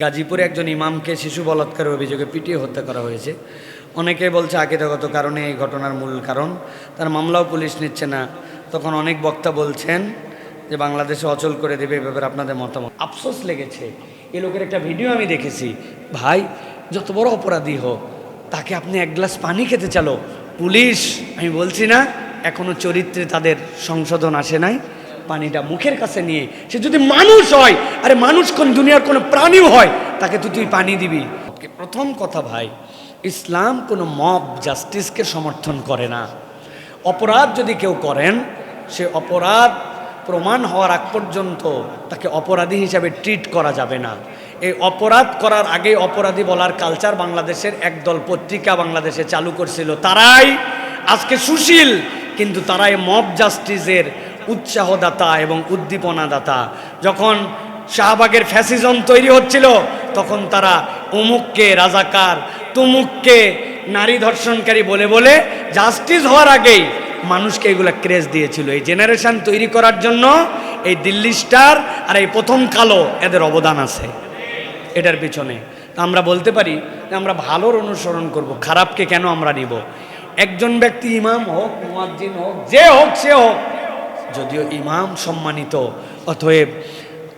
গাজীপুরে একজন ইমামকে শিশু বলাৎকারের অভিযোগে পিটিয়ে হত্যা করা হয়েছে। অনেকে বলছে আকিদাগত কারণে এই ঘটনার মূল কারণ। তার মামলাও পুলিশ নিচ্ছে না। তখন অনেক বক্তা বলছেন যে বাংলাদেশে অচল করে দেবে এ ব্যাপারে আপনাদের মতামত। আফসোস লেগেছে। এ লোকের একটা ভিডিও আমি দেখেছি। ভাই, যত বড় অপরাধী হোক, তাকে আপনি এক গ্লাস পানি খেতে চালো। পুলিশ, আমি বলছি না, এখনও চরিত্রে তাদের সংশোধন আসে নাই। পানিটা মুখের কাছে নিয়ে, সে যদি মানুষ হয়, আরে মানুষ কোন দুনিয়ার কোনো প্রাণীও হয়, তাকে তো তুই পানি দিবি। প্রথম কথা ভাই, ইসলাম কোনো মব জাস্টিসকে সমর্থন করে না। অপরাধ যদি কেউ করেন, সে অপরাধ প্রমাণ হওয়ার আগ পর্যন্ত তাকে অপরাধী হিসাবে ট্রিট করা যাবে না। এই অপরাধ করার আগে অপরাধী বলার কালচার বাংলাদেশের একদল পত্রিকা বাংলাদেশে চালু করছিল। তারাই আজকে সুশীল, কিন্তু তারাই মব জাস্টিসের উৎসাহদাতা এবং উদ্দীপনাদাতা। যখন শাহবাগের ফ্যাসিজম তৈরি হচ্ছিল, তখন তারা অমুককে রাজাকার, তুমুককে নারী ধর্ষণকারী বলে বলে জাস্টিস হওয়ার আগেই মানুষকে এগুলো ক্রেজ দিয়েছিল। এই জেনারেশন তৈরি করার জন্য এই দিল্লি স্টার আর এই প্রথম কালো এদের অবদান আছে। এটার পিছনে। আমরা বলতে পারি যে আমরা ভালোর অনুসরণ করব, খারাপকে কেন আমরা নিব? একজন ব্যক্তি ইমাম হোক, মুয়াজ্জিন হোক, যে হোক, সে হোক যদিও ইমাম সম্মানিত, অতএব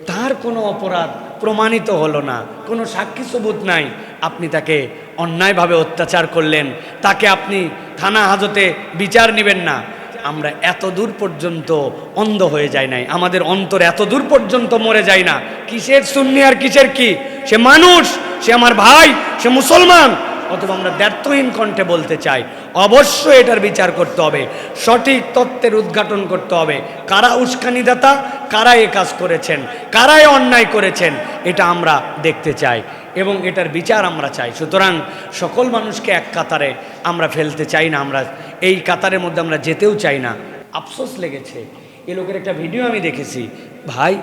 তার কোনো অপরাধ প্রমাণিত হলো না, কোনো সাক্ষী সবুত নাই। আপনি তাকে অন্যায়ভাবে অত্যাচার করলেন, তাকে আপনি থানা হাজতে বিচার নেবেন না। আমরা এত দূর পর্যন্ত অন্ধ হয়ে যাই নাই। আমাদের অন্তর এত দূর পর্যন্ত মরে যায় না। কিসের শূন্য আর কিসের কি? সে মানুষ, সে আমার ভাই, সে মুসলমান। অথবা আমরা ব্যর্থহীন কণ্ঠে বলতে চাই অবশ্যই এটার বিচার করতে হবে। সঠিক তত্ত্বের উদ্ঘাটন করতে হবে। কারা উস্কানিদাতা, কারা এ কাজ করেছেন কারাই অন্যায় করেছেন, এটা আমরা দেখতে চাই এবং এটার বিচার আমরা চাই। সুতরাং সকল মানুষকে এক কাতারে আমরা ফেলতে চাই না, আমরা এই কাতারের মধ্যে আমরা যেতেও চাই না। আফসোস লেগেছে। এ লোকের একটা ভিডিও আমি দেখেছি। ভাই,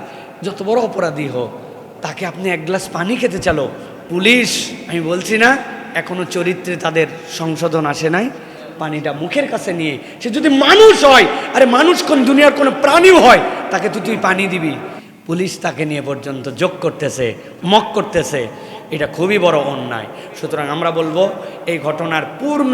যত বড় অপরাধী হোক, তাকে আপনি এক গ্লাস পানি খেতে চালো। পুলিশ, আমি বলছি না এখনও চরিত্রে তাদের সংশোধন আসে নাই। পানিটা মুখের কাছে নিয়ে সে যদি মানুষ হয়, আরে মানুষ কোন দুনিয়ার কোনো প্রাণীও হয়, তাকে তো তুই পানি দিবি। পুলিশ তাকে নিয়ে পর্যন্ত যোগ করতেছে, মক করতেছে। এটা খুবই বড় অন্যায়। সুতরাং আমরা বলব, এই ঘটনার পূর্ণ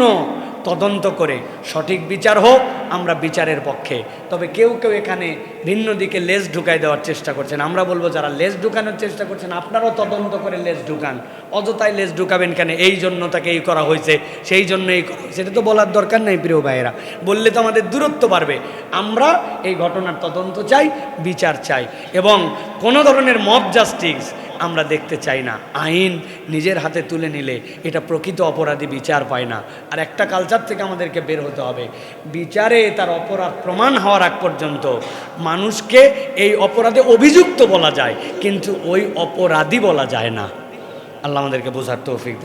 তদন্ত করে সঠিক বিচার হোক, আমরা বিচারের পক্ষে। তবে কেউ কেউ এখানে ভিন্ন দিকে লেজ ঢুকাই দেওয়ার চেষ্টা করছেন। আমরা বলব যারা লেজ ঢুকানোর চেষ্টা করছেন, আপনারাও তদন্ত করে লেজ ঢুকান। অযথায় লেজ ঢুকাবেন কেন? এই জন্য তাকে এই করা হয়েছে, সেই জন্য এই হয়েছে। তো বলার দরকার নেই, প্রিয় ভাইয়েরা। বললে তো আমাদের দূরত্ব বাড়বে। আমরা এই ঘটনার তদন্ত চাই, বিচার চাই এবং কোনো ধরনের মব জাস্টিস আমরা দেখতে চাই না। আইন নিজের হাতে তুলে নিলে এটা প্রকৃত অপরাধী বিচার পায় না। আর একটা কালচার থেকে আমাদেরকে বের হতে হবে। বিচারে তার অপরাধ প্রমাণ হওয়ার আগ পর্যন্ত মানুষকে এই অপরাধে অভিযুক্ত বলা যায়, কিন্তু ওই অপরাধী বলা যায় না। আল্লাহ আমাদেরকে বোঝার তৌফিক।